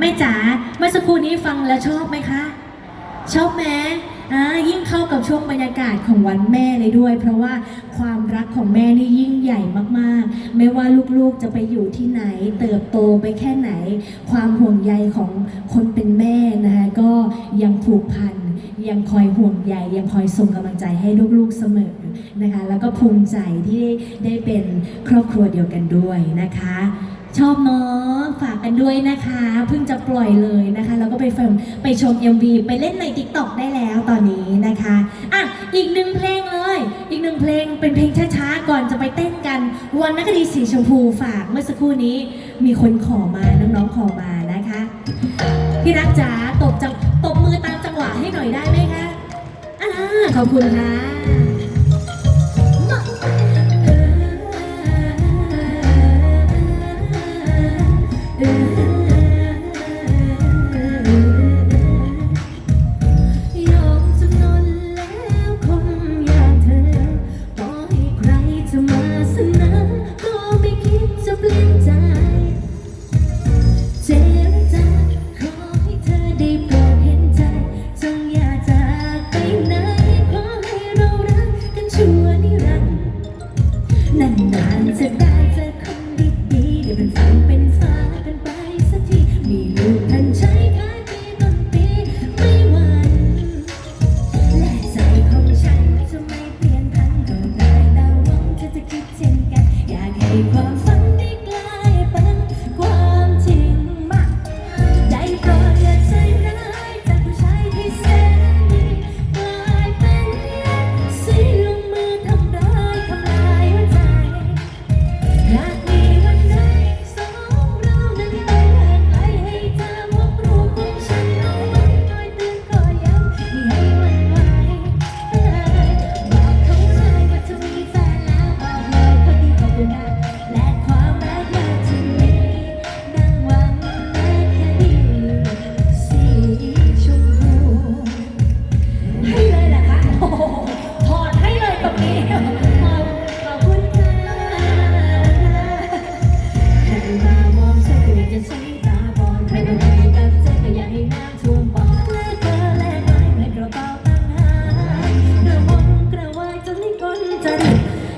แม่จ๋าเมื่อสักครู่นี้ฟังแล้วชอบไหมคะ ชอบไหมอ่ายิ่งเข้ากับช่วงบรรยากาศของวันแม่เลยด้วย เพราะว่าความรักของแม่นี่ยิ่งใหญ่มากๆ ไม่ว่าลูกๆจะไปอยู่ที่ไหน เติบโตไปแค่ไหน ความห่วงใยของคนเป็นแม่นะคะก็ยังผูกพันยังคอยห่วงใยยังคอยส่งกำลังใจให้ลูกๆเสมอนะคะ แล้วก็ภูมิใจที่ได้เป็นครอบครัวเดียวกันด้วยนะคะ ชอบเนาะฝากกันด้วยนะคะ เพิ่งจะปล่อยเลยนะคะ แล้วก็ไปฟังไปชม MV ไปเล่นใน TikTok ได้แล้วตอนนี้นะคะอะอีกหนึ่งเพลงเลย อีกหนึ่งเพลงเป็นเพลงช้าๆ ก่อนจะไปเต้นกันวันนักดีสีชมพูฝากเมื่อสักครู่นี้มีคนขอมาน้องๆขอมานะคะพี่รักจ๋าตบจังตบมือตามจังหวะให้หน่อยได้ไหมคะอ่าขอบคุณค่ะ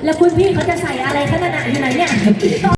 แล้วคุณพี่เขาจะใส่อะไรขนาดไหนอยู่ไหนเนี่ย